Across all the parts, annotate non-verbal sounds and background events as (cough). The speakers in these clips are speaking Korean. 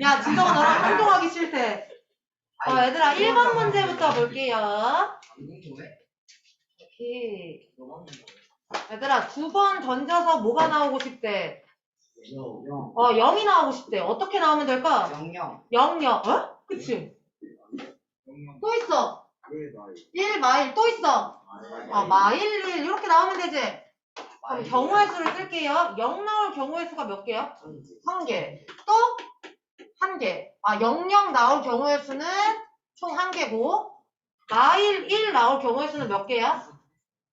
야, 진정아 너랑 활동하기 싫대. 어, 얘들아, 1번 문제부터 볼게요. 오케이. 얘들아, 두 번 던져서 뭐가 나오고 싶대? 어, 0이 나오고 싶대. 어떻게 나오면 될까? 영영 0, 0. 어? 그치? 또 있어. 1 마일 또 있어. 아, 마일 1 이렇게 나오면 되지. 그럼 경우의 수를 쓸게요. 0 나올 경우의 수가 몇 개야? 한 개. 또? 한 개. 아, 00 나올 경우의 수는 총 한 개고, 마일 1 나올 경우의 수는 몇 개야?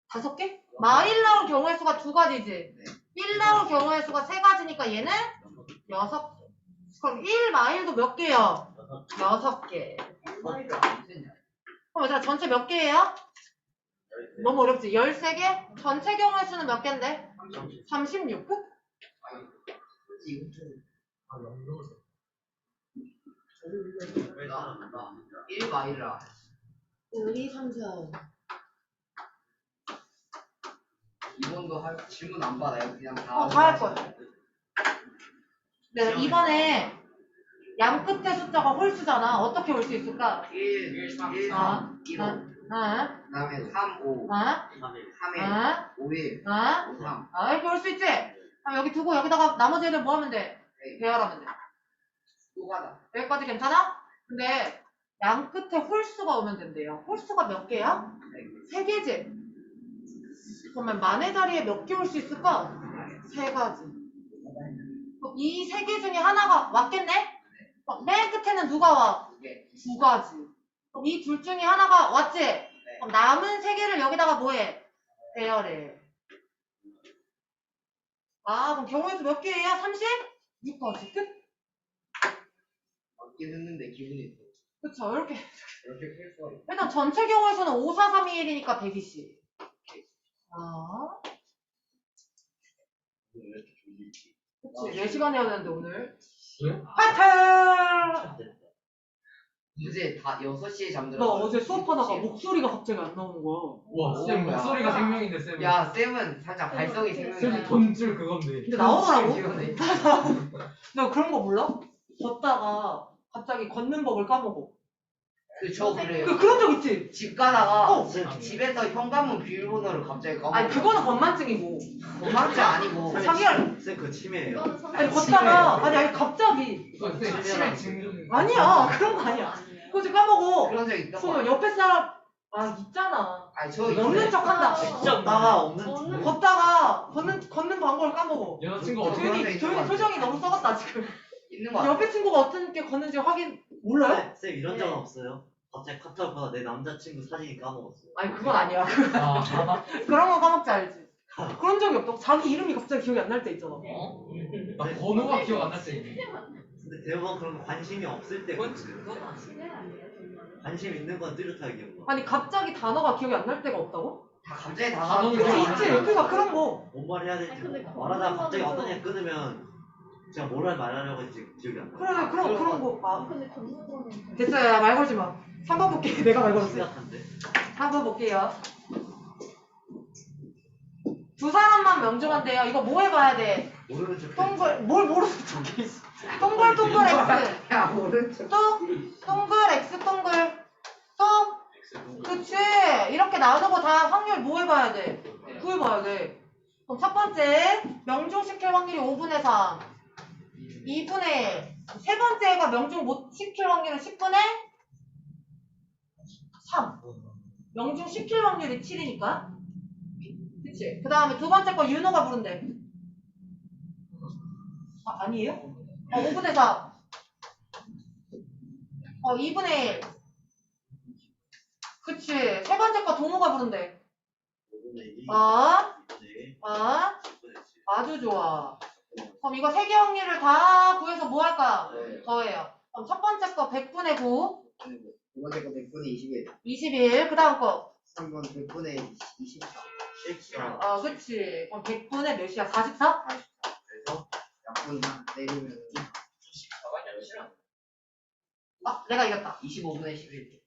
다섯 개? 마일 나올 경우의 수가 두 가지지. 1 나올 경우의 수가 세 가지니까 얘는 여섯 개. 그럼 1 마일도 몇 개야? 여섯 개. 그럼 얘들아, 전체 몇 개예요? 너무 어렵지? 13개? 전체 경우의 수는 몇 개인데? 36? 끝? 일 마일라 1, 2, 3, 4. 이번도 할 질문 안 받아요 그냥 다 어, 다 할 거야. 네, 이번에 양 끝에 숫자가 홀수잖아. 어떻게 올 수 있을까? 1, 1, 3, 1, 아, 2, 5 아, 아, 그 다음에 3, 5 아, 3일 아, 5일 아, 3 아, 이렇게 올 수 있지? 그럼 여기 두고 여기다가 나머지 애들 뭐 하면 돼? 배열하면 돼. 또 가다 여기까지 괜찮아? 근데 양 끝에 홀수가 오면 된대요. 홀수가 몇 개야? 세 개지. 그러면 만의 자리에 몇 개 올 수 있을까? 세 가지. 이 세 개 중에 하나가 왔겠네? 어, 맨 끝에는 누가 와? 두 가지. 그럼 이 둘 중에 하나가 왔지? 그럼 남은 세 개를 여기다가 뭐해? 배열해. 아, 그럼 경우의 수몇 개예요? 30? 6까지 끝? 맞긴 했는데 기분이 또 그쵸, 이렇게. 이렇게 클 수가 있어 일단 전체 경우의 수는 5, 4, 3, 2, 1이니까 120. 아, 그치. 4시간 해야 되는데, 오늘. 왜? 파이팅! 어제 다 6시에 나 잠들었어 어제 수업하다가 목소리가 갑자기 안 나오는 거야. 와, 쌤 뭐야. 목소리가 생명인데 쌤. 야 쌤은 살짝 발성이 생명이야 쌤이 돈줄 그건데. 근데 나오더라고. 이거네. (laughs) 너 그런 거 몰라? 걷다가 갑자기 걷는 법을 까먹어. 그저 그래요 그, 그런 적 있지? 집 가다가 어. 집에서 현관문 비밀번호를 갑자기 까먹어 아니, 그거는 건만증이고. 도망치 아니고 자기가, 쌤 그거 치매예요. 아니, 걷다가, 아니, 아니, 갑자기. 이거 치매 증. 아니야, 그런 거 아니야. 그거 까먹어. 그런 적 있던 거 그러면 옆에 사람, 아, 있잖아. 아니 저 없는 척 한다. 직접 나가 없는 걷다가 걷는 걷는 방법을 까먹어. 여자친구 저 어떻게 조용히. 표정이 너무 썩었다 지금. 있는 거 같아 옆에 친구가 어떻게 걷는지 확인 몰라요? 쌤, 쌤 이런 적은 없어요? 갑자기 카톡 보다 내 남자친구 사진이 까먹었어요. 아니 그건 아니야. (laughs) 아, (laughs) 그런 거 까먹지 알지. 그런 적이 없다고 자기 이름이 갑자기 기억이 안 날 때 있잖아. 나 번호가 기억 안 났지. 근데 대부분 그런 거 관심이 없을 때 그랬어요. 관심 있는 건 뚜렷하게 기억나. 아니 갑자기 단어가 기억이 안 날 때가 없다고? 다 갑자기 다 단어는 그치 그치, 있지. 알아요. 그러니까 그런 거. 뭔 말 해야 될지 아니, 근데 말하다가 갑자기 어떤 애 끊으면 제가 뭘 말하려고 했지 기억이 안 나. 그래 그런 그런 거. 아 근데 걷는 거는 됐어요. 야, 말 걸지 마. 3번 볼게. 내가 말 걸었어. 심각한데? 3번 볼게요. 두 사람만 명중한대요. 이거 뭐 해봐야 돼? 모르는 척. 동글 뭘 모르는 척해. 있어. 동글 동글 X. 야 오른쪽 또 동글 x 동글 또 그치 이렇게 나누고 다 확률 뭐 해봐야 돼 구해봐야 돼 그럼 첫 번째 명중시킬 확률이 5분의 3 2분의 1세 번째가 명중 못 시킬 확률은 10분의 3 명중 시킬 확률이 7이니까 그치 그 다음에 두 번째 거 윤호가 부른대 아 아니에요? 어 5분의 4 어, 2분의 1. 그치. 세 번째 거 동호가 부른대. 아, 네. 아, 아주 좋아. 그럼 이거 세 개 확률을 다 구해서 뭐 할까? 더해요. 그럼 첫 번째 거 100분의 9, 두 번째 거 100분의 21 21. 그 다음 거. 3번 100분의 24 실수랑 어, 그치. 그럼 100분의 몇이야? 44? 그래서 약분 내리면 아, 내가 이겼다. 25분의 11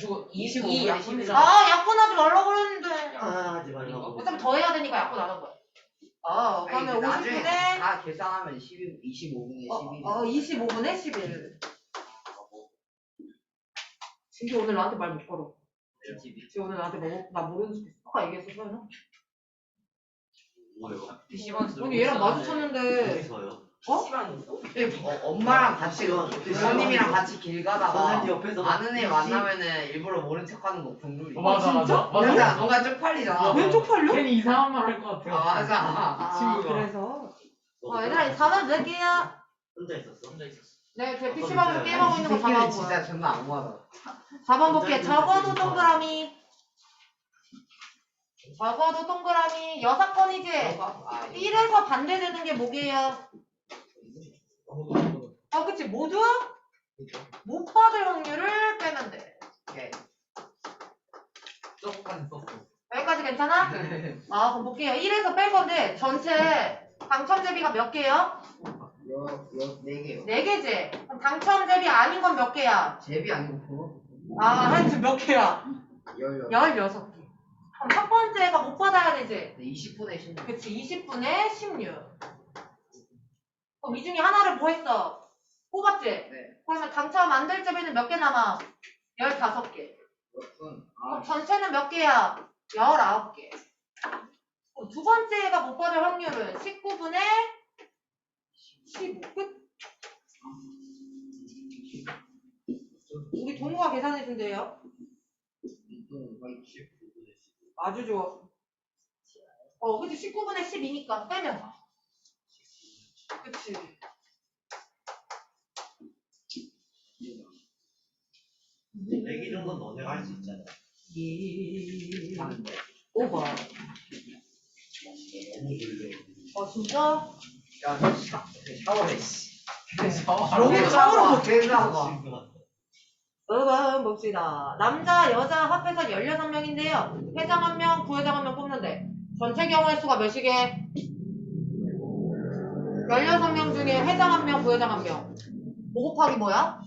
저거 25 분의 약분이잖아. 아, 약분 하지 말라고 그랬는데. 아 하지 말라고. 어차피 더해야 되니까 약분 안한 거야. 어, 아니, 그러면 나중에 50분에 다 계산하면 12, 25분에 어, 12. 어, 25분에 11. 진기 오늘 나한테 말 못 걸어. 지 오늘 나한테 뭐, 나 모르는 척 했어. 아까 얘기했어, 서연아? 뭐요? PC방에서 아니, 얘랑 마주쳤는데. 어디서요? 어? 어, 엄마랑 같이 PC방, 부모님이랑 같이 길 가다가 선생님 옆에서 아는 애 만나면은 일부러 모른 척하는 거 궁금해. 어, 맞아 진짜? 맞아 맞아 뭔가 뭔가 쪽팔리잖아. 왜 쪽팔려? 괜히 이상한 말 할 것 같아 아 맞아. 아, 친구가. 그래서. 너 어, 얘들아, 4번 넣을게요. 혼자 있었어? 혼자 있었어 네, 제 어, PC방에서? 게임하고 있는 거 새끼는 잡아온 진짜 거야. 존나 악마다. 4번 볼게. 진짜 적어도 진짜 동그라미. 적어도 동그라미. 여섯 번이지? 아, 1에서 반대되는 게 뭐게요? 아, 그치. 모두 못 받을 확률을 빼면 돼. 오케이. 저거까지 썼어 여기까지 괜찮아? (laughs) 아, 그럼 볼게요. 1에서 뺄 건데, 전체 당첨 대비가 몇 개요? 네 개요. 4개지? 그럼 당첨 대비 아닌 건 몇 개야? 제비 아니고? 아, 하여튼 몇 개야? 열려. 16개. 그럼 첫 번째가 못 받아야 되지? 20분에 16. 그치, 20분에 16. 그럼 이 중에 하나를 뭐 했어? 뽑았지? 네. 그러면 당첨 안 될 점에는 몇 개 남아? 15개. 몇 분? 그럼 아, 전체는 몇 개야? 19개. 그럼 두 번째가 못 받을 확률은 19분의 15. 끝? 우리 계산해 준대요. 이분 거의 19분에 아주 좋아. 어, 그치. 19분의 12니까 빼면. 그치. 내기 정도는 너네가 할 수 있잖아. 2, 하는데. 5번. 너무 졸려. 어, 진짜? 야, 너 샤, 샤워해, 씨. 여기도 샤워를 못 대단하다. 여러분 봅시다. 남자, 여자 합해서 16명인데요. 회장 한 명, 부회장 한 명 뽑는데 전체 경우의 수가 몇이게? 16명 중에 회장 한 명, 부회장 한 명. 5 곱하기 뭐야?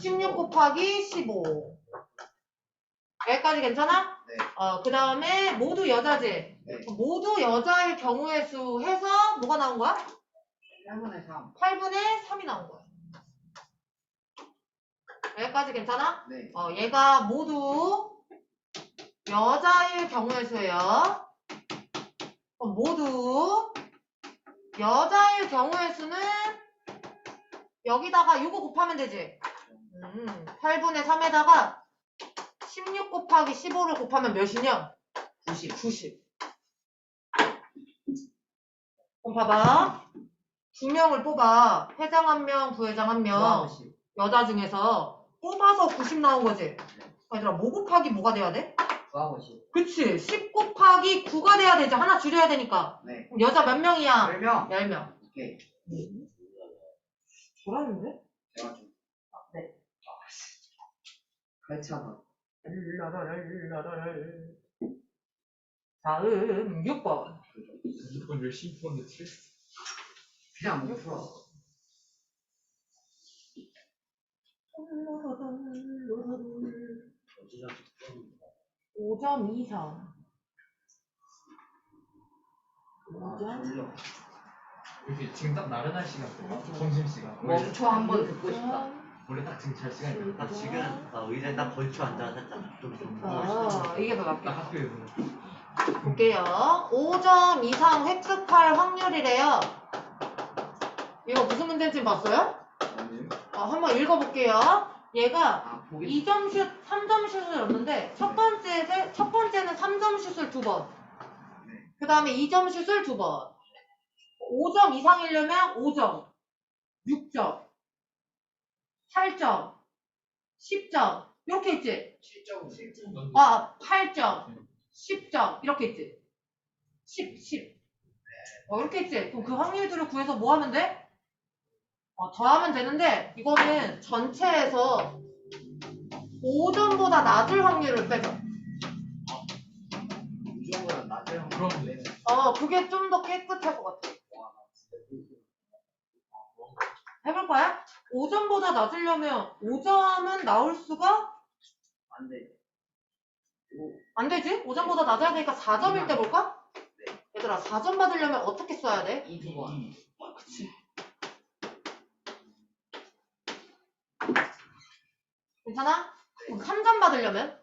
16 곱하기 15. 여기까지 괜찮아? 네. 어, 그 다음에 모두 여자지? 네. 모두 여자일 경우의 수 해서 뭐가 나온 거야? 8분에 3. 8분의 3이 나온 거야. 여기까지 괜찮아? 네. 어, 얘가 모두 여자일 경우의 수예요. 모두 여자일 경우의 수는 여기다가 이거 곱하면 되지. 음, 8분의 3에다가 16 곱하기 15를 곱하면 몇이냐? 90. 90. 그럼 봐봐. 두 명을 뽑아. 회장 한 명, 부회장 한 명. 90. 여자 중에서 뽑아서 90 나온 거지? 얘들아, 뭐 곱하기 뭐가 돼야 돼? 990. 그치. 10 곱하기 9가 돼야 되지. 하나 줄여야 되니까. 네. 그럼 여자 몇 명이야? 10명. 10명. 오케이. 잘하는데? 제가 좀. 네. 그렇잖아. 랄라랄랄랄랄. 다음 6번. 무조건 열심히 풀었는데 틀렸어 그냥 못 풀어. 어디서 5점 이상. 아, 5점? 졸려. 이렇게 지금 딱 나른할 시간 점심 시간 원래, 멈춰 한번 듣고 싶다. 원래 딱 지금 잘 시간이야 나 지금 나 의자에 딱 걸쳐 앉아 살짝 좀 좀. 아, 이게 더 딱 낫겠다. 학교에서 볼게요. 5점 이상 획득할 확률이래요. 이거 무슨 문제인지 봤어요? 아니요. 어, 한번 읽어볼게요. 얘가 아, 보기. 2점 슛, 3점 슛을 넣는데 첫 번째 첫 번째는 3점 슛을 두 번. 네. 그 다음에 2점 슛을 두 번. 5점 이상이려면 5점, 6점, 8점, 10점 이렇게 있지. 7.5. 아, 8점, 10점 이렇게 있지. 10, 10. 어, 이렇게 있지. 그럼 그 확률들을 구해서 뭐 하면 돼? 어, 더하면 되는데 이거는 전체에서 5점보다 낮을 확률을 빼죠. 무조건 낮을 확률. 그럼 네. 어, 그게 좀 더 깨끗할 것 같아. 해볼 거야? 5점보다 낮으려면 5점은 나올 수가 안 돼. 안 되지? 5점보다 낮아야 되니까 4점일 때 볼까? 얘들아 4점 받으려면 어떻게 써야 돼? 이두 번. 그치. 괜찮아? 그럼 3점 받으려면?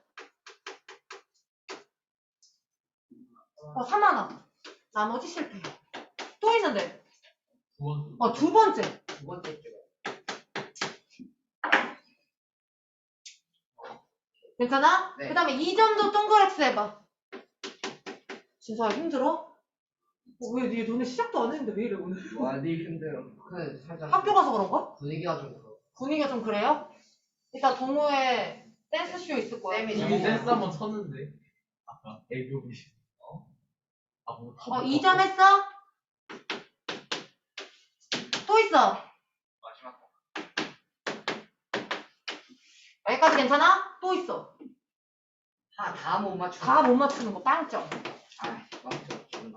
어, 3만원. 나머지 실패. 또 있는데. 두번 어, 두 번째. 두 번째. 괜찮아? 네. 그 다음에 2점도 동그랗게 해봐. 진서야 힘들어? 어, 왜, 얘 너네 시작도 안 했는데 왜 이래, 오늘? 많이 힘들어. 그 살짝 학교 가서 그런가? 분위기가 좀 그렇고. 분위기가 좀 그래요? 이따 동호회 댄스쇼 있을 거야. 쌤이 이미 댄스 한 번 쳤는데 아까 애교비 어? 아뭐 어, 2점 했어? 또 있어. 마지막 거. 여기까지 괜찮아? 또 있어. 다못 맞추. 다 못 맞추는 거 빵점. 아, 맞죠. 기분.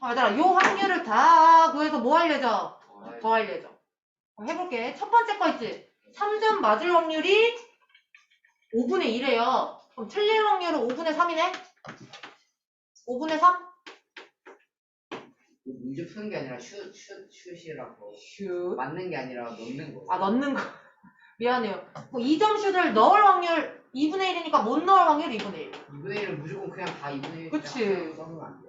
아, 얘들아, 요 확률을 다 구해서 뭐 할 예정? 아, 더할 예정. 그럼 해볼게. 첫 번째 거 있지? 3점 맞을 확률이 5분의 1이에요. 그럼 틀릴 확률은 5분의 3이네? 5분의 3? 문제 푸는 게 아니라 슛, 슛, 슛이라고. 슛. 맞는 게 아니라 넣는 거. 아, 넣는 거. (laughs) 미안해요. 뭐 2점 슛을 넣을 확률 2분의 1이니까 못 넣을 확률 2분의 1. 2분의 1은 무조건 그냥 다 2분의 1. 그치. 써면 안 돼.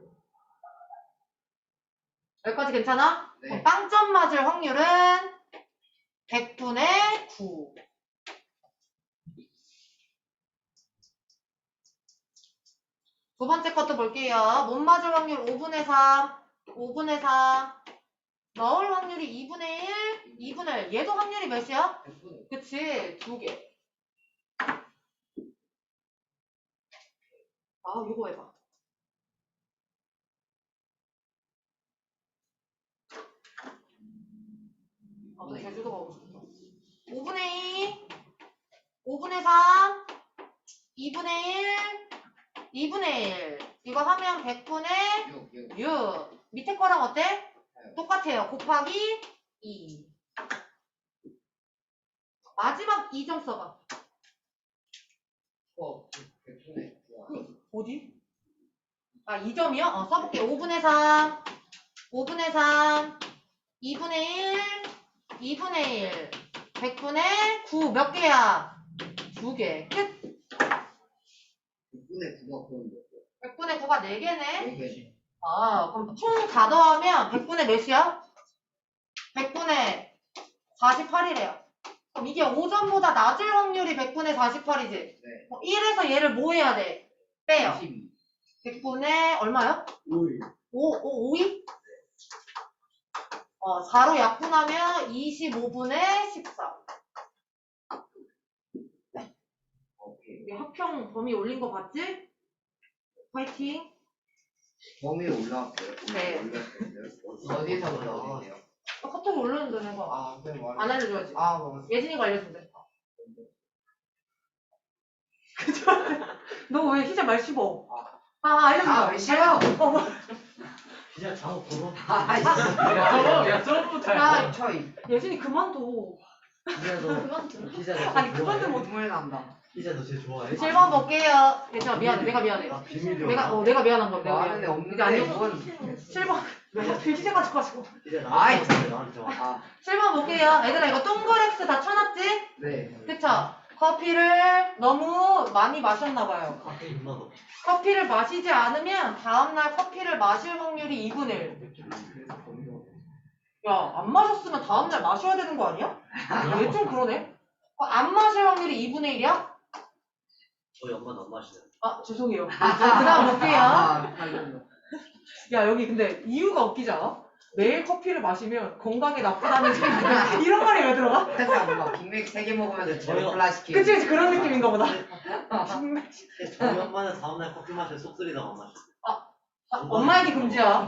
여기까지 괜찮아? 네. 빵점 맞을 확률은 100분의 9. 두 번째 것도 볼게요. 못 맞을 확률 5분의 3, 5분의 4. 넣을 확률이 2분의 1, 2분의 1. 얘도 확률이 몇이야? 100분의 그치, 두 개. 아, 이거 해봐. 아, 나 제주도 가고 싶다. 5분의 2, 5분의 3, 2분의 1, 2분의 1. 이거 하면 100분의 6, 6. 6. 밑에 거랑 어때? 똑같아요. 곱하기 2. 마지막 2점 써봐. 어, 100분의 9. 어디? 아, 2점이요? 어, 써볼게. 5분의 3, 5분의 3, 2분의 1, 2분의 1, 100분의 9. 몇 개야? 두 개. 끝. 6분의 9가 그런 거. 100분의 9가 4개네? 4개. 아, 그럼 총 다 더하면 100분의 몇이야? 100분의 48이래요. 그럼 이게 5점보다 낮을 확률이 100분의 48이지? 네. 1에서 얘를 뭐 해야 돼? 빼요. 22. 100분의 얼마요? 5일. 5, 5, 5이? 어, 4로 약분하면 25분의 14. 오케 이. 우리 합평 범위 올린 거 봤지? 화이팅. 범위에 올라왔어요. 네. 어디서 올라왔네요? 어, 카톡에 올렸는데 내가 아, 그럼 말. 안 알려줘야지. 아, 뭐. 예진이가 알려준대. (laughs) 너왜 희자 말 씹어? 아, 알려준다. 아, 왜 씹어? 어, 뭐. 진짜 작업 보고 아, 야 저거 야 저거부터 아, 할 거야 저희. 예진이 그만둬. 기자 너 기자 너 아니, 그만두면 뭐- 눈물 난다. 기자 너쟤 좋아해? 7번 볼게요. 예진아, 미안해. 내가 미안해. 아 비밀이야 내가, 어, 내가 미안한 거. 내가 미안해. 없는데 이제 안 읽어. 뭔. 7번. 내가 가져가지고. 기자 아이. 나한테 와, 나한테 와 아, 7번 볼게요. 얘들아, 이거 동그렉스 다 쳐놨지? 네. 그쵸? 커피를 너무 많이 마셨나봐요. 카페 존나 너 커피를 마시지 않으면 다음날 커피를 마실 확률이 2분의 1. 야, 안 마셨으면 다음날 마셔야 되는 거 아니야? 얘 좀 그러네. 어, 안 마실 확률이 2분의 1이야? 저희 엄마는 안 마시네 아, 죄송해요. 그 다음 볼게요. 아, 당연히. 야, 여기 근데 이유가 웃기지 않아? 매일 커피를 마시면 건강에 나쁘다는 (laughs) 생각. 이런 말이 왜 들어가? 항상 뭔가 빅맥 3개 먹으면서 제로 저요. 플라시키. 그치, 그치, 그런 느낌인가 보다. 근데 저희 엄마는 다음날 커피 마실 속쓰리다가 아, 엄마 얘기 금지야.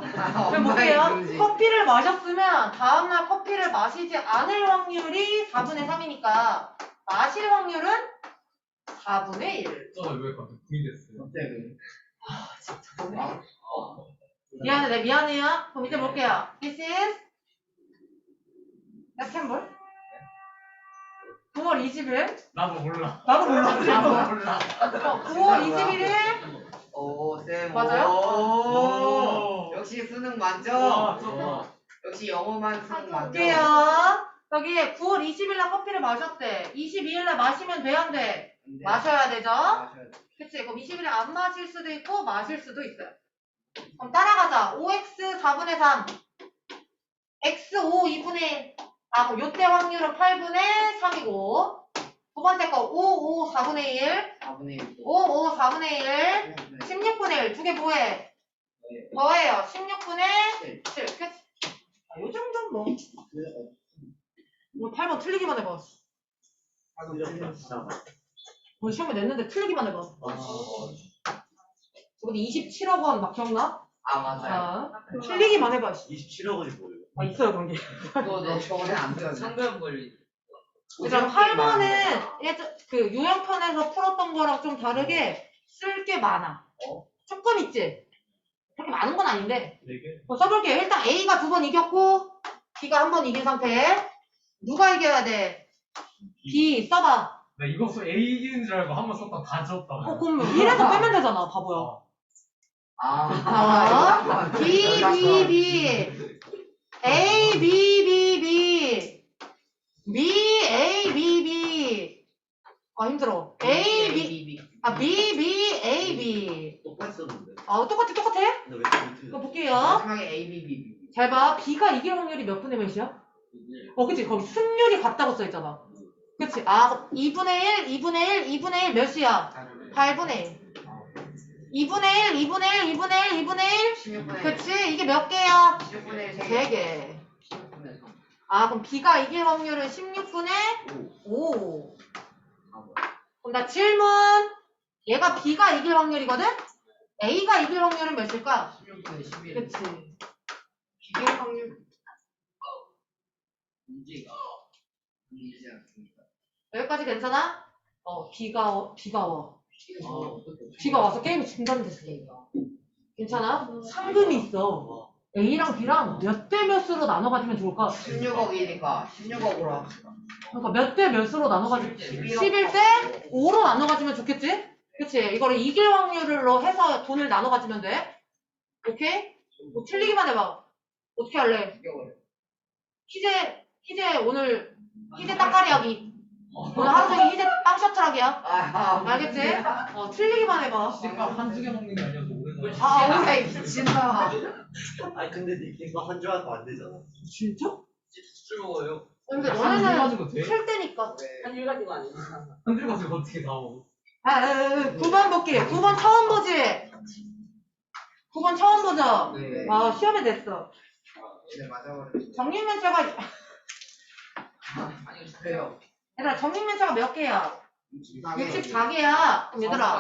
그럼 볼게요. 커피를 마셨으면 다음날 커피를 마시지 않을 확률이 4분의 3이니까 마실 확률은 4분의 1. 저왜 갑자기 불이 됐어요 갑자기. 아, 미안해, 네, 미안해요. 그럼 이제 볼게요. This is September 9월 20일. 나도 몰라 나도 몰라. 나도 몰라 어, 9월 21일 오, 쌤. 맞아요? 오. 역시 수능 만점. 와, 저 역시 영어만 수능 만점. 볼게요. 여기 9월 20일 날 커피를 마셨대. 22일 날 마시면 돼, 안 돼? 네. 마셔야 되죠? 마셔야 돼. 그치? 그럼 20일에 안 마실 수도 있고, 마실 수도 있어요. 그럼 따라가자. 5x 4분의 3. x 5 2분의 1. 아, 그럼 요때 확률은 8분의 3이고. 두 번째 거 5, 5, 4분의 1. 4분의 1. 5, 5, 4분의 1. 16분의 1. 두 개 뭐해? 더해요. 16분의 7. 그치? 아, 요 정도는 뭐. 뭐 8번 틀리기만 해봐. 틀렸다 뭐 시험에 냈는데 틀리기만 해봐. 아, 저거 27억 원 막 기억나? 아 맞아요. 아, 틀리기만 해봐. 씨. 27억 원이 뭐예요? 아, 있어요, 그런 게. 그거 너 저번에 안 배웠냐? 상대한 걸리. 그럼 8번은 예전 그 유형편에서 풀었던 거랑 좀 다르게 쓸 게 많아. 어? 조금 있지? 그렇게 많은 건 아닌데. 네 개. 뭐 써볼게요. 일단 A가 두 번 이겼고, B가 한 번 이긴 상태에, 누가 이겨야 돼? B, 써봐. 나 이거 써 A 이기는 줄 알고 한 번 썼다 다 졌다. 어, 그럼 1에서 빼면 되잖아, 바보야. 아. 아, B, B, B. A, B, B, B. B, A, B, B. 아, 힘들어. A, B, 아, B, B, A, B. 똑같았는데 아, 똑같아, 똑같아? 근데 왜 이렇게 이거 틀려? 볼게요. 마지막에 A, B, B, B. 잘 봐. B가 이길 확률이 몇 분의 몇이야? 어, 그치. 거기 승률이 같다고 써있잖아. 그치. 아, 2분의 1, 2분의 1, 2분의 1 몇이야? 8분의 1. 2분의 1, 2분의 1, 2분의 1, 2분의 1. 16분의 1. 그치. 이게 몇 개야? 16분의 1 3개. 3개. 16분의 3. 아, 그럼 B가 이길 확률은 16분의 5. 5. 아 뭐야. 그럼 나 질문. 얘가 B가 이길 확률이거든? A가 이길 확률은 몇일까? 16분의 11. 그치. 비교 확률. 문제가 않습니다. 여기까지 괜찮아? 어, B가, 어, B가 와. 아, 어떻게 B가 와서 게임이 중단됐어. 괜찮아? 상금이 있어. A랑 B랑 몇 대 몇으로 나눠 가지면 좋을까? 16억이니까 16억으로 합시다. 그러니까 몇 대 몇으로 나눠 가지면 11억. 11대 5로 나눠 가지면 좋겠지? 그치? 이거를 이길 확률로 해서 돈을 나눠 가지면 돼. 오케이? 뭐 틀리기만 해봐. 어떻게 할래? 희재, 희재 오늘 희재 딱가리 하기. 오늘 하루 종일 빵 셔틀하기야. 아, 알겠지? 어, 틀리기만 해봐. 씨가 한두 개 먹는 게 아니어서 오래 가. 아, 오래 미친다. 아니 근데 니거 한줄 알고 안 되잖아 진짜? 술 먹어요. 근데 한줄 너네는 가지고 돼? 틀 때니까. 네. 한줄 가지고 어떻게 나오? 아, 아, 아, 9번 볼게요. 9번 처음 보지? 9번 처음 보죠? 네. 아, 시험에 냈어. 네, 맞아버려. 정육면체가, 아니, 그래요. 얘들아, 정육면체가 몇 개야? 64개. 64 개야. 그럼 얘들아,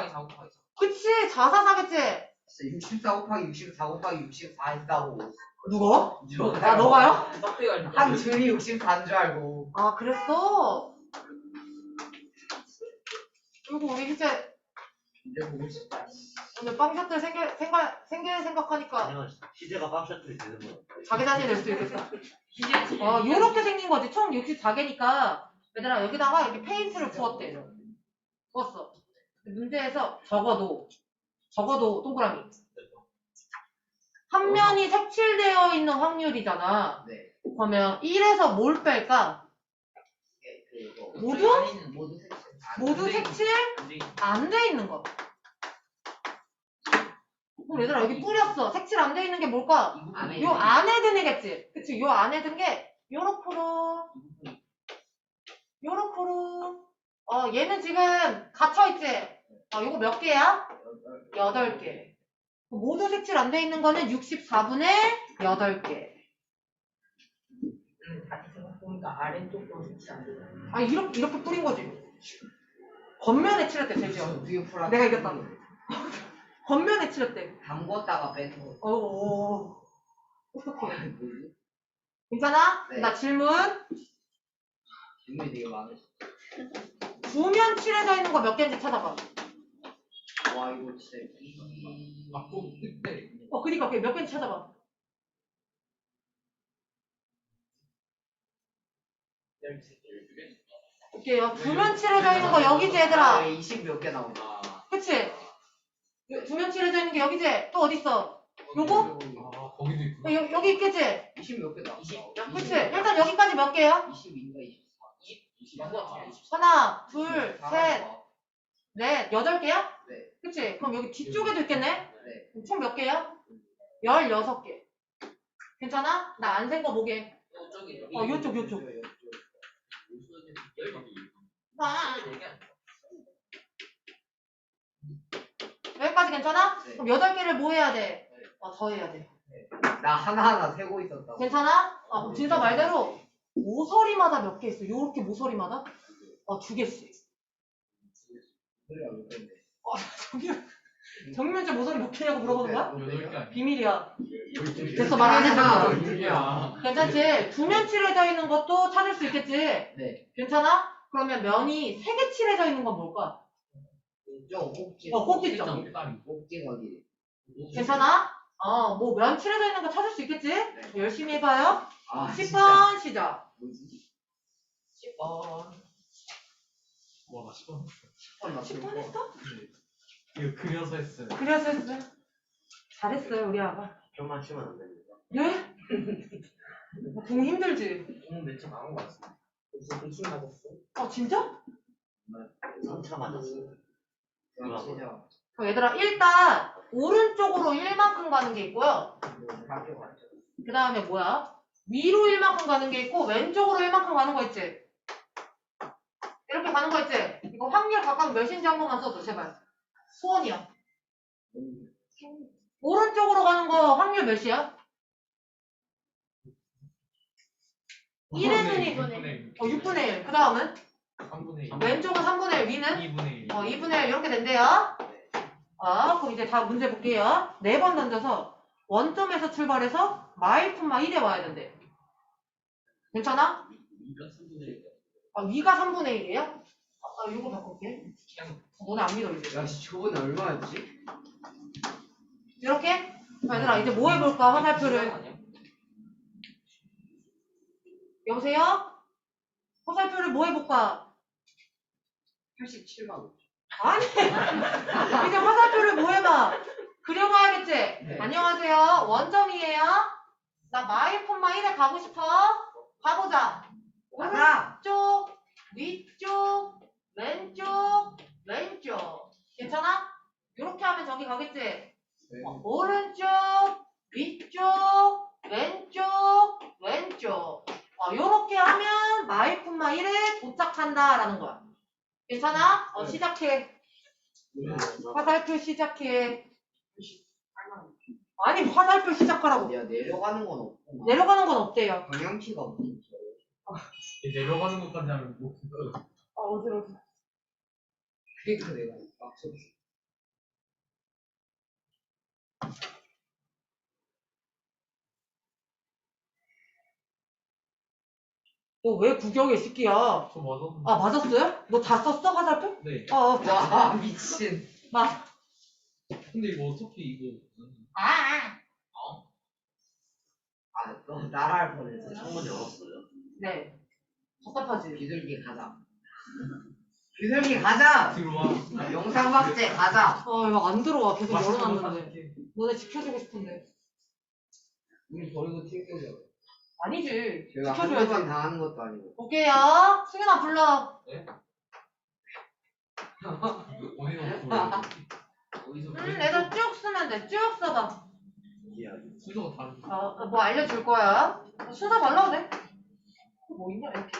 그치? 자사사겠지? 64 곱하기 64 곱하기 64 했다고. 누가? 아, 너가요? 한 줄이 64인 줄 알고. 아, 그랬어? 그리고 우리 이제 이제 보고 싶다. 오늘 빵샷들 생길, 생각, 생길 생각하니까 희재가 빵 셔틀이 되는 거야 자기 자신이 될 수 있겠다. (laughs) 아, 요렇게 생긴 거지. 총 64개니까. 얘들아, 여기다가 이렇게 페인트를 부었대. 부었어. 문제에서 적어도, 적어도 동그라미. 한 면이 색칠되어 있는 확률이잖아. 네. 그러면 1에서 뭘 뺄까? 네. 모두? 모두 색칠. 모두 색칠 안 돼 있는 거. 그럼 얘들아, 여기 뿌렸어. 색칠 안 돼 있는 게 뭘까? 요 안에 든 애겠지? 그치? 요 안에 든 게 요렇게로 요렇게로 어 얘는 지금 갇혀있지? 어 요거 몇 개야? 8개 모두 색칠 안 돼 있는 거는 64분의 8개 보니까 아래쪽도 색칠 안 돼. 아 이렇게 이렇게 뿌린 거지 겉면에 칠했대 제지어 풀어? 내가 이겼다 (laughs) 겉면에 칠했대 담궜다가 뺀 거. 어어 어떡해 괜찮아? 네. 나 질문 질문이 되게 많으시. 구면 칠해져 있는 거 몇 개인지 찾아봐 와 이거 진짜 이. 맞고 그때 어 그니까 그게 몇 개인지 찾아봐 볼게요. 구면 칠해져 있는 거 여기지 얘들아. 20몇 개 나온다. 그치? 두면 칠해져 있는 게 여기지? 또 어딨어? 요거? 아 거기도 있구나. 여, 여기 있겠지? 20몇 개다? 20. 그치? 일단 여기까지 몇 개야? 22인가 24. 20. 하나, 둘, 셋, 넷, 여덟 개야? 네. 그치? 그럼 여기 뒤쪽에도 있겠네? 네. 총 몇 개야? 열여섯 개. 괜찮아? 나 안 센 거 보게. 요쪽이. 어, 요쪽, 요쪽. 아, 여기까지 괜찮아? 네. 그럼 여덟 개를 뭐 해야 돼? 어, 더 해야 돼. 나 하나하나 세고 있었다고. 괜찮아? 어, 그럼 진짜 말대로 모서리마다 몇 개 있어? 요렇게 모서리마다? 어, 두 개씩. 그런데? 정면, 정면제 모서리 몇 개냐고 물어보는 거야? 아니야? 비밀이야. 됐어, 말안 해도 아, 돼. 여기야. 괜찮지? 두면 칠해져 있는 것도 찾을 수 있겠지? 네. 괜찮아? 그러면 면이 세 개 칠해져 있는 건 뭘까? 저 꼭지. 어, 꼭지점. 꼭다리. 꼭지 거기. 괜찮아? 어, 뭐면 칠해져 있는 거 찾을 수 있겠지? 열심히 해봐요. 아, 10번 시작. 뭐지? 10번. 와, 나 10번. 10번 나 10번 했어? 이거 그려서 했어요. 그래서 했어요. 잘했어요, 우리 아가. 좀만 치면 안 됩니다. 예? 공 힘들지? 오늘 몇점 나온 거 같은데. 무슨 공수 맞았어? 어, 진짜? 3차 맞았어요. 그럼 진짜. 그럼 얘들아, 일단 오른쪽으로 1만큼 가는 게 있고요. 그 다음에 뭐야? 위로 1만큼 가는 게 있고 왼쪽으로 1만큼 가는 거 있지? 이렇게 가는 거 있지? 이거 확률 각각 몇인지 한 번만 써줘 제발 소원이야 오른쪽으로 가는 거 확률 몇이야? 1의 눈이 6분의 1. 어 6분의 1. 그 다음은 3분의 1. 왼쪽은 3분의 1, 위는 2분의 1. 어 2분의 1 이렇게 된대요. 어 그럼 이제 다 문제 볼게요. 네 번 던져서 원점에서 출발해서 마일품마 1에 와야 된대. 괜찮아? 아, 위가 3분의 1이에요? 아, 나 이거 바꿀게. 너네 안 믿어, 이제. 야, 씨, 저번에 얼마였지? 이렇게? 자, 얘들아, 이제 뭐 해볼까, 화살표를. 여보세요? 화살표를 뭐 해볼까? 87만 원. 아니! 이제 화살표를 뭐 해봐? 그려봐야겠지? 네. 안녕하세요. 원점이에요. 나 마일품마 1에 가고 싶어. 가보자. 오른쪽, 위쪽, 왼쪽, 왼쪽. 괜찮아? 이렇게 하면 저기 가겠지? 네. 어, 오른쪽, 위쪽, 왼쪽, 왼쪽. 어, 요렇게 하면 마이품마 1에 도착한다라는 거야. 괜찮아? 어, 네. 시작해. 화살표 시작해. 아니, 화살표 시작하라고. 야, 내려가는 건 없구나. 내려가는 건 없대요. 방향키가 없지. 내려가는 것까지 하면 뭐 끝. 어, 어지러워. 그러니까 내가 빡쳤어. 너 왜 구경해, 새끼야? 저 맞았는데. 아, 맞았어요? 너 다 썼어, 화살표? 네. 어, 어. 와, 미친. 맞. 근데 이거 어차피 이거. 아, 아. 아, 너 나랄 뻔했어. 창문 열었어요. 네. 답답하지? 비둘기 가자. 비둘기 가자! 들어와. 영상 박제 가자! 아, 이거 안 들어와. 계속 열어놨는데. 너네 지켜주고 싶은데. 우리 버리고 튀겨져. 아니지. 제가 한 지켜줘야지. 번만 다 하는 것도 아니고. 볼게요. 승현아, 불러. (laughs) 어디서 어디서 음, 애들 쭉 쓰면 돼. 쭉 써봐. 순서가 다른. 어, 뭐 알려줄 거야. 순서 발라도 돼. 뭐 있냐, 이렇게.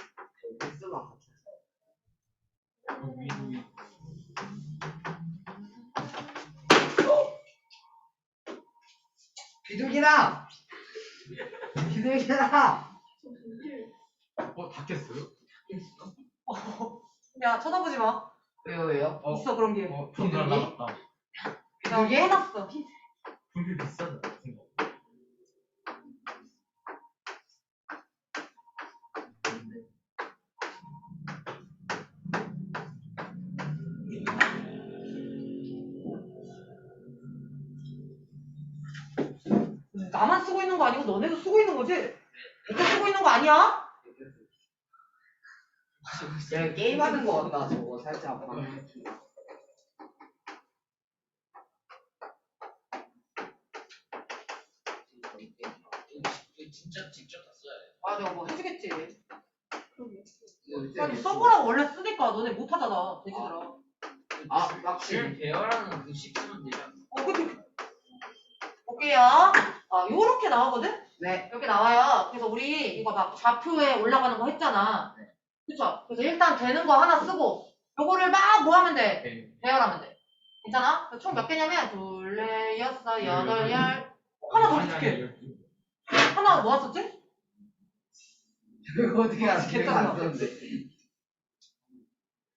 패스만 같이. 위 위. 비둘기다! 비둘기다! 어, 다 깼어요? 야, 쳐다보지 마. 왜요, 왜요? 어. 있어, 그런 게. 어, 돈 날라갔다. 야, 비둘기? 해놨어. 분필 비싸잖아. 생각. 나만 쓰고 있는 거 아니고 너네도 쓰고 있는 거지? 이렇게 쓰고 있는 거 아니야? 야, 게임하는 거 같다, 저거. 살짝. 방금. 진짜 직접 다 써야 돼. 맞아, 뭐 해주겠지. 아니, 서버라고 원래 쓰니까 너네 못하잖아, 돼지들아. 아, 막 줄 대열하는 음. 그 10분 그 되잖아. 어, 그치. 볼게요. 아, 요렇게 나오거든? 네. 이렇게 나와요. 그래서 우리 이거 막 좌표에 올라가는 거 했잖아. 그쵸? 그래서 일단 되는 거 하나 쓰고, 요거를 막 뭐 하면 돼? 네. 배열하면 돼. 괜찮아? 총 몇 개냐면, 둘, 넷, 여섯, 여덟, 열. 하나 더 부족해. 하나 뭐 왔었지? 그거 어떻게? 괜찮아. 내가 안 썼는데.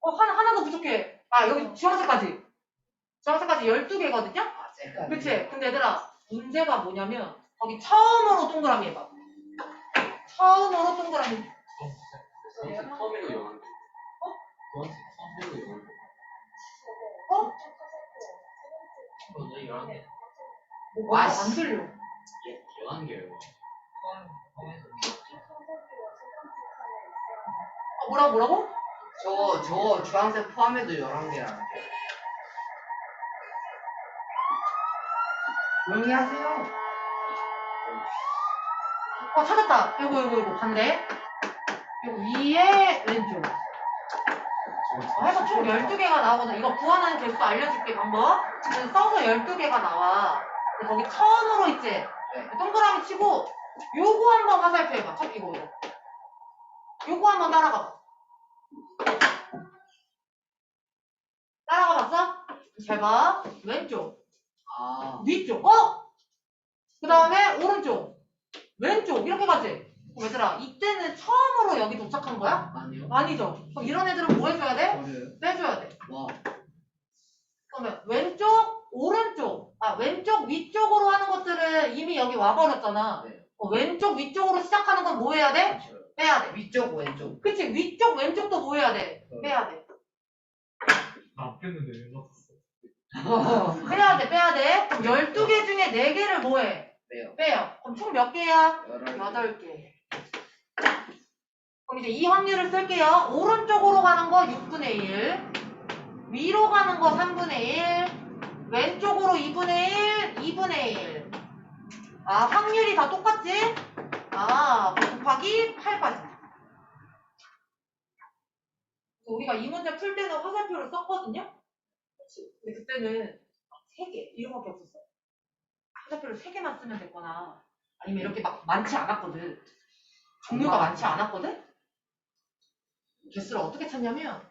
어, 하나, 하나 더 부족해. 아, 여기 주황색까지. 주황색까지 12개거든요? 아. 그치? 근데 얘들아, 문제가 뭐냐면, 거기 처음으로 동그라미 해봐. 처음으로 동그라미. 어? 어? 저도 열한 개. 뭐, 안. 들려. 열한 개요. 어, 뭐라고, 뭐라고? 저거, 저거 주황색 포함해도 11개라는 게. 조용히 하세요. 어, 찾았다. 이거, 이거, 이거, 반대. 이거 위에 왼쪽. 어, 해서 총 12개가 나오거든. 이거 구하는 개수 알려줄게, 방법. 그래서 써서 12개가 나와. 거기 처음으로 있지? 네. 동그라미 치고, 요거 한번 화살표해봐. 첫 이거, 이거. 요거 한번 따라가 봐. 따라가 봤어? 잘 봐. 왼쪽. 아, 위쪽, 어? 그 다음에 오른쪽, 왼쪽, 이렇게 가지? 그럼 얘들아, 이때는 처음으로 여기 도착한 거야? 아니요. 아니죠. 그럼 이런 애들은 뭐 해줘야 돼? 어려요? 빼줘야 돼. 와. 그러면 왼쪽, 오른쪽, 아, 왼쪽, 위쪽으로 하는 것들은 이미 여기 와버렸잖아. 네. 어, 왼쪽, 위쪽으로 시작하는 건 뭐 해야 돼? 빼야 돼. 위쪽, 왼쪽. 그치? 위쪽, 왼쪽도 뭐 해야 돼? 빼야 돼. 안 뺐는데 왜 넣었 어? 빼야 돼, 빼야 돼. 그럼 12개 중에 4개를 뭐 해? 빼요. 빼요. 그럼 총 몇 개야? 여덟 개. 그럼 이제 이 확률을 쓸게요. 오른쪽으로 가는 거 6분의 1. 위로 가는 거 3분의 1. 왼쪽으로 2분의 1. 2분의 1. 아, 확률이 다 똑같지? 아, 곱하기 8까지. 우리가 이 문제 풀 때는 화살표를 썼거든요? 그치? 근데 그때는 3개, 이거밖에 없었어. 화살표를 3개만 쓰면 됐거나, 아니면 이렇게 막 많지 않았거든. 종류가 많지 않았거든? 개수를 어떻게 찾냐면,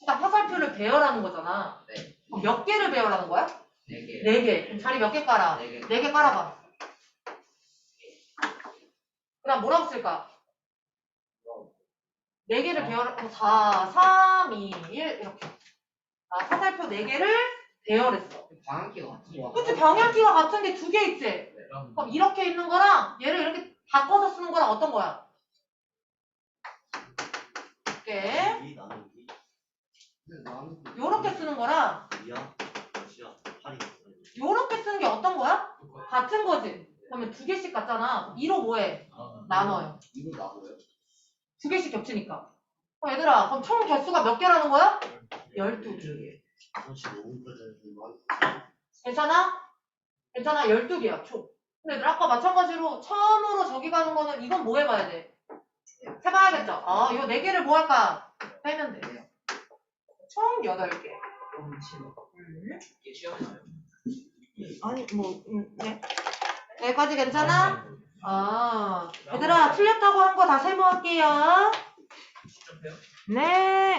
일단 화살표를 배열하는 거잖아. 네. 그럼 몇 개를 배열하는 거야? 네 개. 네 개. 그럼 자리 몇 개 깔아? 네 개. 네 개 깔아봐. 그 다음 뭐라고 쓸까? 네 개를 배열, 4, 3, 2, 1, 이렇게. 아, 화살표 네 개를 배열했어. 방학기가 같은 거. 그치, 병약기가 같은 게 두 개 있지? 그럼 이렇게 있는 거랑 얘를 이렇게 바꿔서 쓰는 거랑 어떤 거야? 이렇게 이 나누기 나는 요렇게 쓰는 거랑 이야 요렇게 쓰는 게 어떤 거야? 같은 거지. 그러면 두 개씩 같잖아. 2로 뭐해? 나눠요. 이거 나고요. 두 개씩 겹치니까. 어, 얘들아, 그럼 총 개수가 몇 개라는 거야? 12개. 35분까지 괜찮아? 괜찮아? 12개야, 총. 근데 얘들 아까 마찬가지로 처음으로 저기 가는 거는 이건 뭐 해봐야 돼? 해봐야겠죠? 아, 요 4개를 뭐 할까? 빼면 돼요. 총 8개. 너무 치워. 이게 시험에 나요. 아니, 뭐, 음, 네. 여기까지 괜찮아? 아, 얘들아, 틀렸다고 한 거 다 세모할게요. 직접 해요? 네.